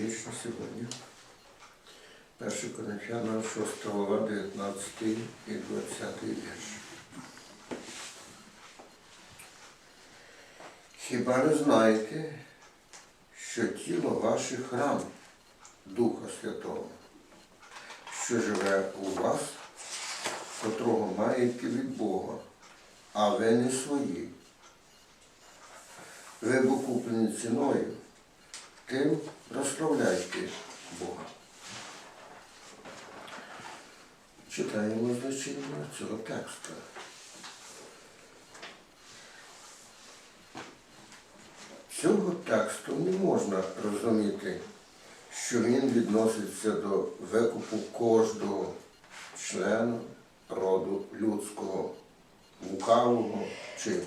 вірш на сьогодні. 1 Коринфянам 6 глава, 19 і 20 вірш. Хіба не знаєте, що тіло ваше храм Духа Святого, що живе у вас, котрого маєте від Бога, а ви не свої. Ви бо куплені ціною, тим розславляйте Бога. Читаємо значення цього тексту. Цього тексту не можна розуміти, що він відноситься до викупу кожного члена роду людського, лукавого чи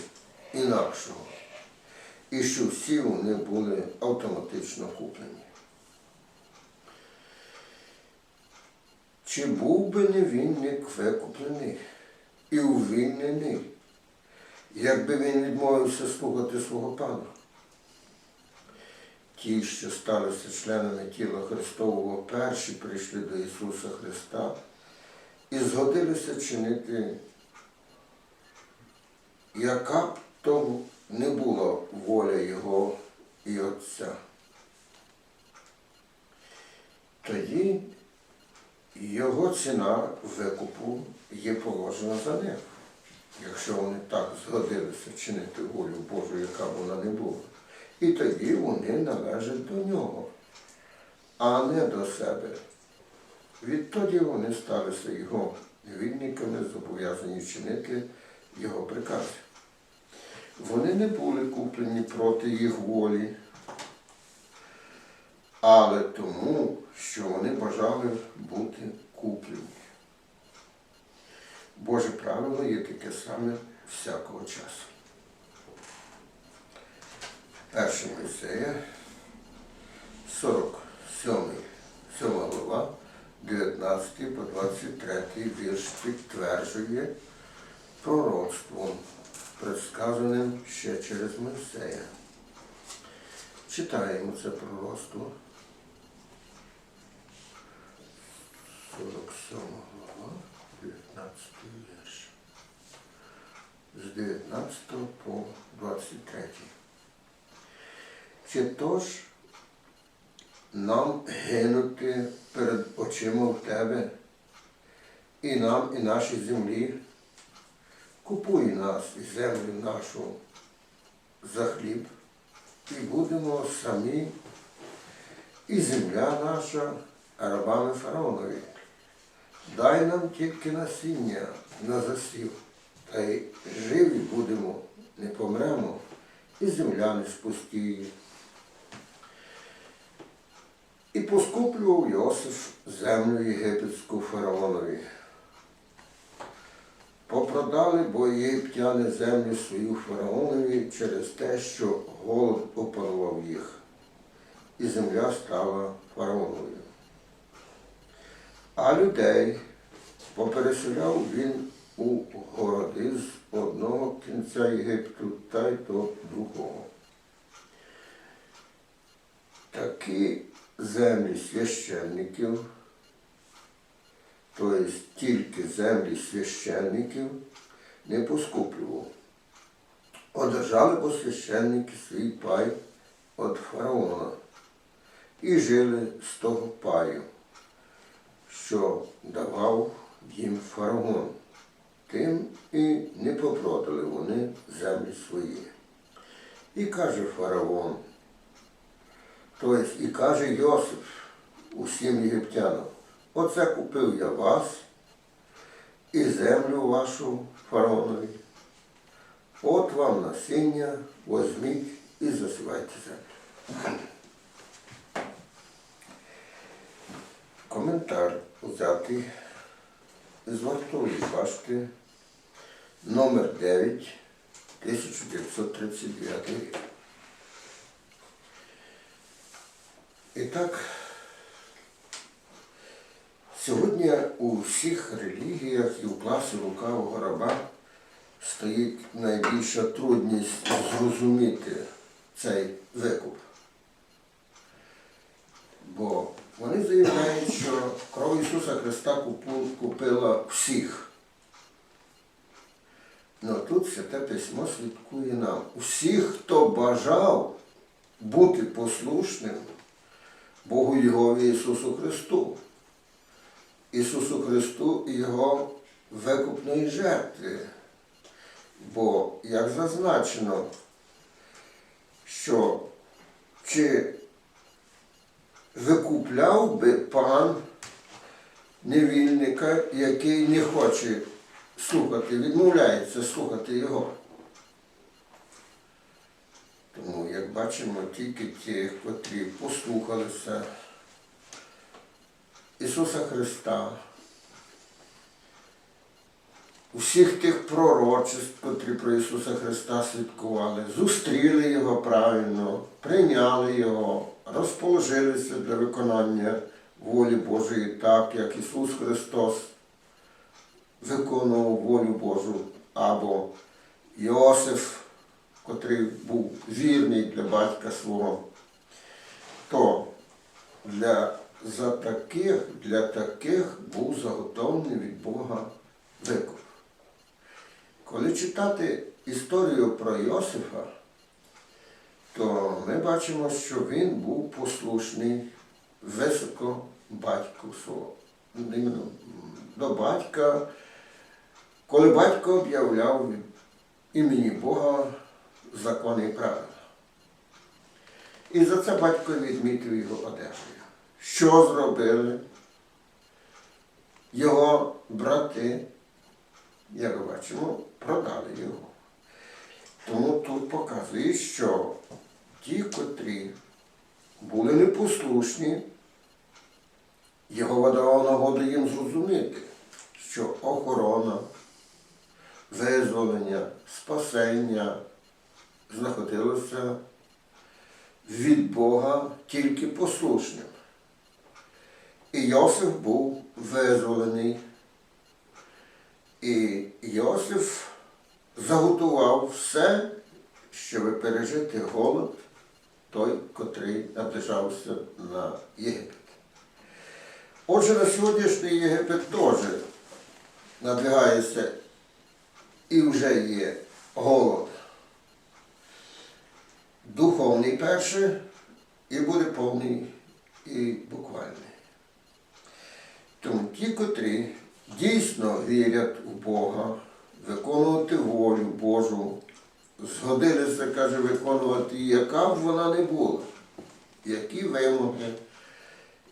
інакшого, і що всі вони були автоматично куплені. Чи був би не вінник викуплений і увільнений, якби він відмовився слухати свого пана? Ті, що сталися членами тіла Христового, перші прийшли до Ісуса Христа і згодилися чинити, яка б то не була воля Його і Отця. Тоді його ціна викупу є положена за них, якщо вони так згодилися чинити волю Божу, яка вона не була. І тоді вони належать до нього, а не до себе. Відтоді вони сталися його вільниками, зобов'язані чинити його прикази. Вони не були куплені проти їх волі, але тому, що вони бажали бути куплені. Боже правило є таке саме всякого часу. Перше Мойсея, 47, 7 глава, 19 по 23 вірш підтверджує пророцтвом, предсказаним ще через Мойсея. Читаємо це пророцтво. 47 глава, 19 вірш. З 19 по 23. Чи то ж нам гинути перед очима в тебе, і нам, і нашій землі, купуй нас і землю нашу за хліб, і будемо самі, і земля наша рабами фараонові. Дай нам тільки насіння на засів, та й живі будемо, не помремо, і земля не спустіє. І поскуплював Йосиф землю єгипетську фараонові. Попродали бо єгиптяни землю свою фараонові через те, що голод опанував їх, і земля стала фараоновою. А людей попереселяв він у городи з одного кінця Єгипту та й до другого. Такі землі священників, тобто тільки землі священників, не поскуплював. Одержали бо священники свій пай від фараона і жили з того паю, що давав їм фараон. Тим і не попродали вони землі свої. І каже фараон, Тобто і каже Йосиф усім єгиптянам, оце купив я вас і землю вашу фараонові. От вам насіння, возьміть і засівайте землю. Коментар взятий з вартової башти номер 9 1939 рік. І так, сьогодні у всіх релігіях і у класі лукавого раба стоїть найбільша трудність зрозуміти цей викуп. Бо Вони заявляють, що кров Ісуса Христа купила всіх. Ну тут Святе Письмо слідкує нам. Усіх, хто бажав бути послушним Богу Єгові Ісусу Христу. Ісусу Христу і Його викупної жертви. Бо, як зазначено, що чи викупляв би пан невільника, який не хоче слухати, відмовляється слухати його. Тому, як бачимо, тільки ті, котрі послухалися Ісуса Христа, усіх тих пророчеств, котрі про Ісуса Христа свідкували, зустріли Його правильно, прийняли Його, розположилися для виконання волі Божої так, як Ісус Христос виконував волю Божу, або Йосиф, котрий був вірний для батька свого, то для, за таких, для таких був заготовлений від Бога викуп. Коли читати історію про Йосифа, то ми бачимо, що він був послушний високо батьку свого. До батька, коли батько об'являв імені Бога закони і правила. І за це батько відмітив його одежею. Що зробили його брати, як бачимо, продали його. Тому тут показує, що ті, котрі були непослушні, його давав нагоду їм зрозуміти, що охорона, визволення, спасення знаходилося від Бога тільки послушним. І Йосиф був визволений. І Йосиф заготував все, щоб пережити голод, той, котрий наближався на Єгипет. Отже, на сьогоднішній Єгипет теж надвигається і вже є голод. Духовний перший і буде повний і буквальний. Тому ті, котрі дійсно вірять у Бога, виконувати волю Божу, згодилися, каже, виконувати, яка б вона не була, які вимоги,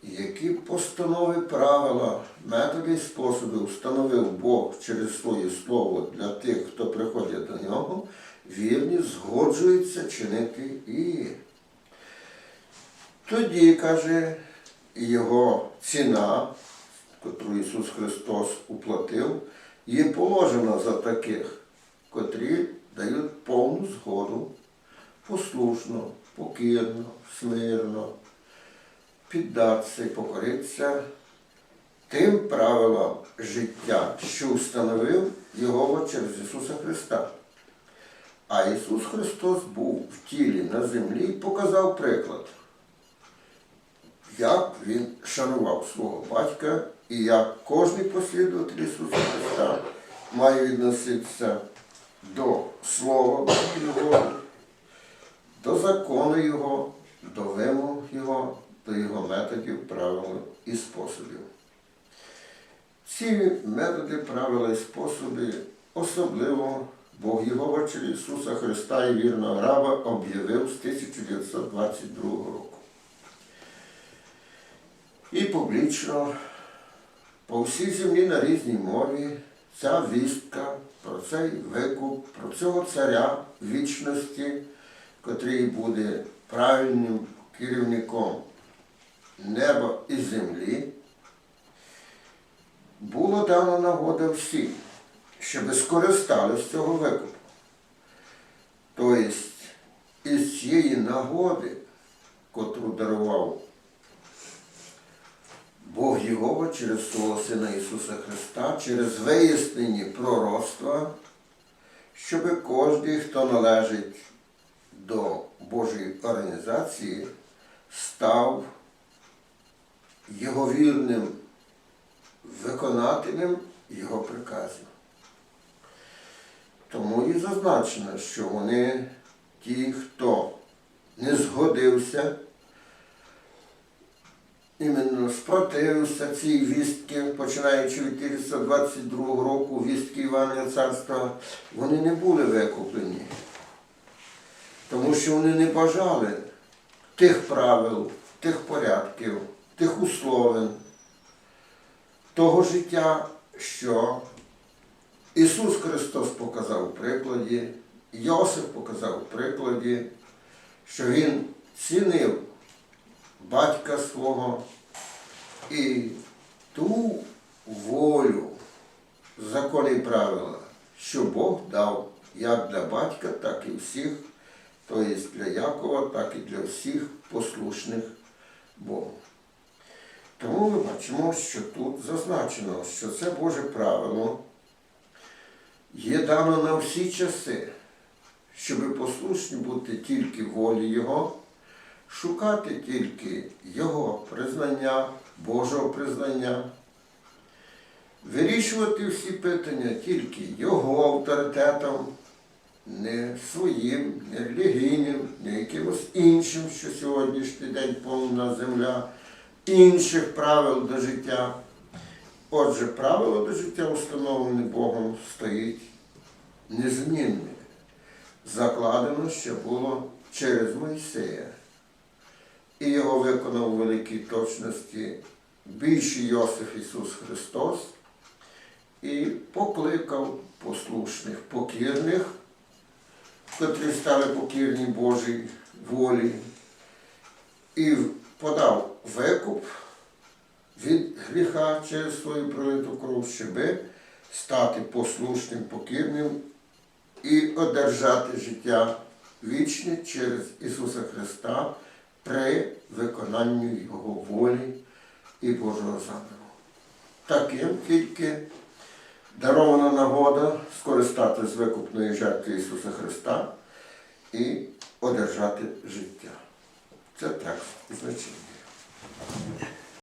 які постанови правила, методи і способи встановив Бог через своє слово для тих, хто приходять до нього, вірні згоджуються чинити і. Тоді, каже, його ціна, котру Ісус Христос уплатив, є положена за таких, котрі дають повну згоду послушно, покірно, смирно, піддатися і покоритися тим правилам життя, що встановив Його через Ісуса Христа. А Ісус Христос був в тілі на землі і показав приклад, як Він шанував свого батька і як кожен послідователь Ісуса Христа має відноситися до Слова Його, до закону Його, до вимог Його, до Його методів, правил і способів. Ці методи, правила і способи особливо Бог Єгова через Ісуса Христа і вірного раба об'явив з 1922 року. І публічно по всій землі на різній мові ця вістка про цей викуп, про цього царя вічності, котрий буде правильним керівником неба і землі, було дано нагода всім, щоб скористались цього викупу. Тобто, із цієї нагоди, котру дарував Бог Єгова через свого Сина Ісуса Христа, через вияснені пророцтва, щоб кожен, хто належить до Божої організації, став його вірним виконателем його приказів. Тому і зазначено, що вони ті, хто не згодився, іменно спротивився цій вістки, починаючи від 1922 року, вістки Івана Царства, вони не були викуплені. Тому що вони не бажали тих правил, тих порядків, тих условин, того життя, що Ісус Христос показав в прикладі, Йосип показав в прикладі, що Він цінив батька свого і ту волю, закони і правила, що Бог дав як для батька, так і всіх, тобто для Якова, так і для всіх послушних Богу. Тому ми бачимо, що тут зазначено, що це Боже правило є дано на всі часи, щоб послушні бути тільки волі Його, шукати тільки Його признання, Божого признання, вирішувати всі питання тільки Його авторитетом, не своїм, не релігійним, не якимось іншим, що сьогоднішній день повна земля, інших правил до життя. Отже, правило до життя, установлене Богом, стоїть незмінне. Закладено ще було через Мойсея. І його виконав у великій точності більший Йосиф Ісус Христос і покликав послушних, покірних, котрі стали покірні Божій волі, і подав викуп від гріха через свою пролиту кров, щоби стати послушним, покірним і одержати життя вічне через Ісуса Христа при виконанні Його волі і Божого заміру. Таким тільки дарована нагода скористати з викупної жертви Ісуса Христа і одержати життя. Це текст значення.